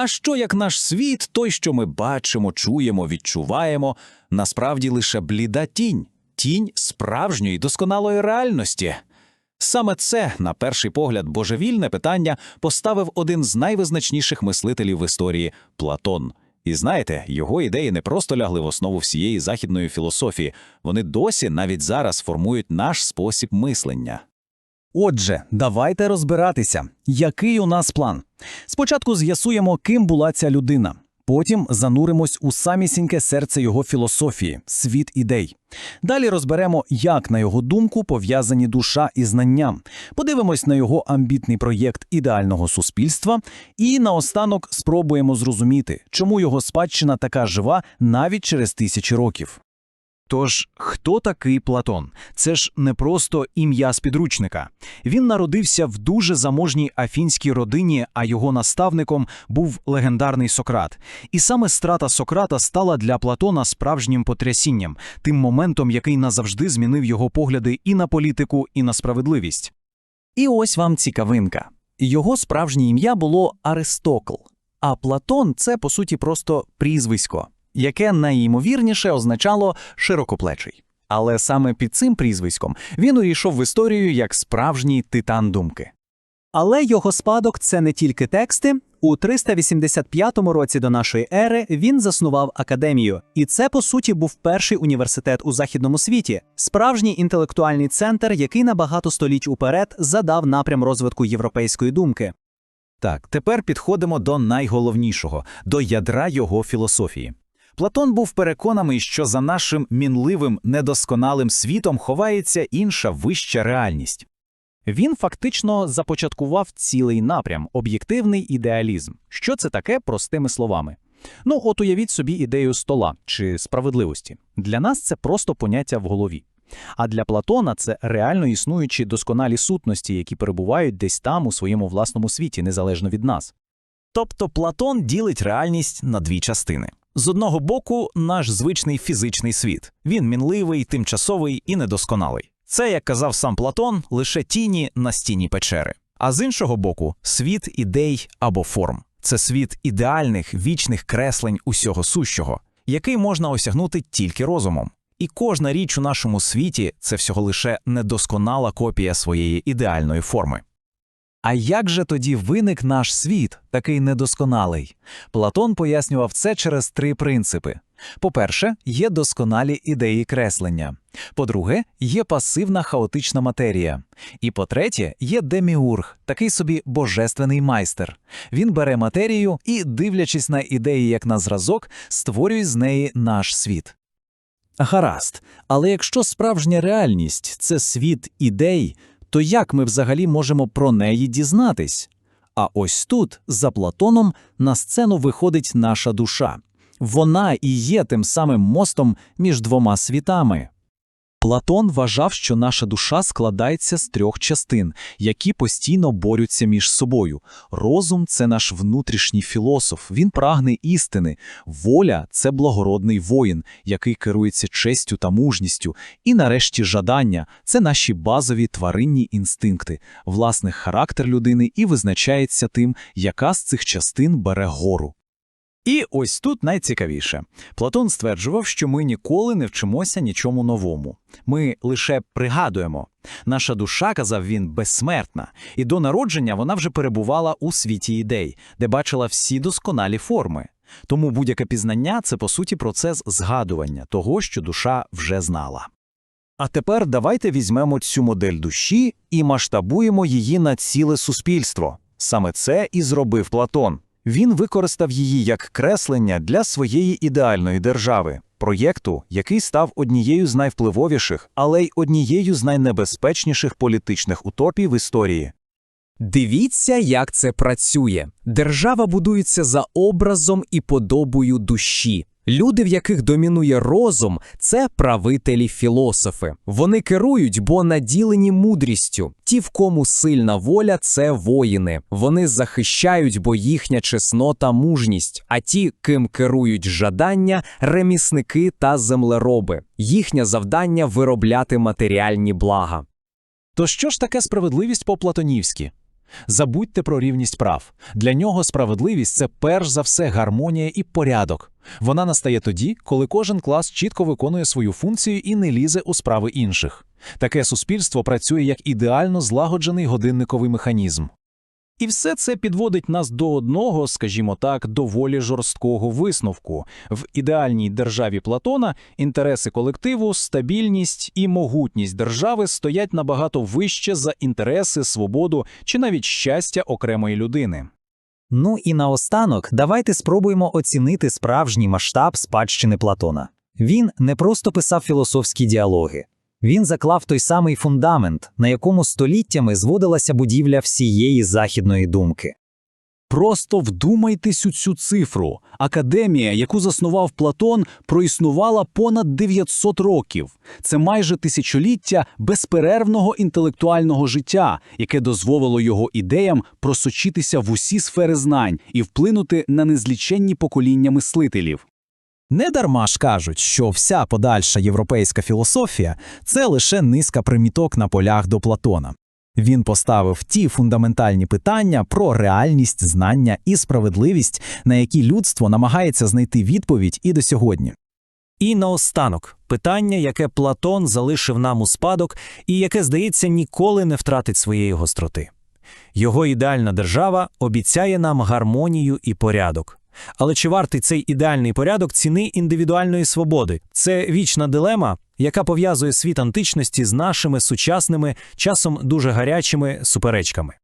А що як наш світ, той, що ми бачимо, чуємо, відчуваємо, насправді лише бліда тінь, тінь справжньої досконалої реальності? Саме це, на перший погляд, божевільне питання поставив один з найвизначніших мислителів в історії Платон. І знаєте, його ідеї не просто лягли в основу всієї західної філософії, вони досі навіть зараз формують наш спосіб мислення. Отже, давайте розбиратися, який у нас план. Спочатку з'ясуємо, ким була ця людина. Потім зануримось у самісіньке серце його філософії, світ ідей. Далі розберемо, як, на його думку, пов'язані душа і знанням. Подивимось на його амбітний проєкт ідеального суспільства, і наостанок спробуємо зрозуміти, чому його спадщина така жива навіть через тисячі років. Тож, хто такий Платон? Це ж не просто ім'я з підручника. Він народився в дуже заможній афінській родині, а його наставником був легендарний Сократ. І саме страта Сократа стала для Платона справжнім потрясінням, тим моментом, який назавжди змінив його погляди і на політику, і на справедливість. І ось вам цікавинка. Його справжнє ім'я було Аристокл, а Платон це, по суті, просто прізвисько яке найімовірніше означало широкоплечий. Але саме під цим прізвиськом він увійшов в історію як справжній титан думки. Але його спадок це не тільки тексти. У 385 році до нашої ери він заснував академію, і це по суті був перший університет у західному світі, справжній інтелектуальний центр, який на багато століть уперед задав напрям розвитку європейської думки. Так, тепер підходимо до найголовнішого до ядра його філософії. Платон був переконаний, що за нашим мінливим, недосконалим світом ховається інша вища реальність. Він фактично започаткував цілий напрям об'єктивний ідеалізм. Що це таке простими словами? Ну, от уявіть собі ідею стола чи справедливості. Для нас це просто поняття в голові. А для Платона це реально існуючі досконалі сутності, які перебувають десь там у своєму власному світі, незалежно від нас. Тобто Платон ділить реальність на дві частини. З одного боку, наш звичний фізичний світ. Він мінливий, тимчасовий і недосконалий. Це, як казав сам Платон, лише тіні на стіні печери. А з іншого боку, світ ідей або форм. Це світ ідеальних вічних креслень усього сущого, який можна осягнути тільки розумом. І кожна річ у нашому світі це всього лише недосконала копія своєї ідеальної форми. А як же тоді виник наш світ, такий недосконалий? Платон пояснював це через три принципи. По-перше, є досконалі ідеї креслення. По-друге, є пасивна хаотична матерія. І по-третє, є деміург, такий собі божественний майстер. Він бере матерію і, дивлячись на ідеї як на зразок, створює з неї наш світ. Гаразд, але якщо справжня реальність це світ ідей, то як ми взагалі можемо про неї дізнатись? А ось тут, за Платоном, на сцену виходить наша душа. Вона і є тим самим мостом між двома світами. Платон вважав, що наша душа складається з трьох частин, які постійно борються між собою. Розум це наш внутрішній філософ, він прагне істини. Воля це благородний воїн, який керується честю та мужністю. І нарешті жадання це наші базові тваринні інстинкти, власний характер людини і визначається тим, яка з цих частин бере гору. І ось тут найцікавіше. Платон стверджував, що ми ніколи не вчимося нічому новому. Ми лише пригадуємо. Наша душа, казав він, безсмертна, і до народження вона вже перебувала у світі ідей, де бачила всі досконалі форми. Тому будь-яке пізнання це по суті процес згадування того, що душа вже знала. А тепер давайте візьмемо цю модель душі і масштабуємо її на ціле суспільство. Саме це і зробив Платон. Він використав її як креслення для своєї ідеальної держави, проєкту, який став однією з найвпливовіших, але й однією з найнебезпечніших політичних утопій в історії. Дивіться, як це працює. Держава будується за образом і подобою душі. Люди, в яких домінує розум, це правителі філософи. Вони керують, бо наділені мудрістю. Ті, в кому сильна воля, це воїни. Вони захищають, бо їхня чеснота мужність. А ті, ким керують жадання, ремісники та землероби. Їхнє завдання виробляти матеріальні блага. То що ж таке справедливість по-платонівськи? Забудьте про рівність прав. Для нього справедливість це перш за все гармонія і порядок. Вона настає тоді, коли кожен клас чітко виконує свою функцію і не лізе у справи інших. Таке суспільство працює як ідеально злагоджений годинниковий механізм. І все це підводить нас до одного, скажімо так, доволі жорсткого висновку. В ідеальній державі Платона інтереси колективу, стабільність і могутність держави стоять набагато вище за інтереси, свободу чи навіть щастя окремої людини. Ну і наостанок, давайте спробуємо оцінити справжній масштаб спадщини Платона. Він не просто писав філософські діалоги. Він заклав той самий фундамент, на якому століттями зводилася будівля всієї західної думки. Просто вдумайтесь у цю цифру. Академія, яку заснував Платон, проіснувала понад 900 років. Це майже тисячоліття безперервного інтелектуального життя, яке дозволило його ідеям просочитися в усі сфери знань і вплинути на незліченні покоління мислителів. Недарма ж кажуть, що вся подальша європейська філософія це лише низка приміток на полях до Платона. Він поставив ті фундаментальні питання про реальність, знання і справедливість, на які людство намагається знайти відповідь і до сьогодні. І наостанок питання, яке Платон залишив нам у спадок, і яке, здається, ніколи не втратить своєї гостроти. Його ідеальна держава обіцяє нам гармонію і порядок. Але чи вартий цей ідеальний порядок ціни індивідуальної свободи? Це вічна дилема, яка пов'язує світ античності з нашими сучасними, часом дуже гарячими суперечками.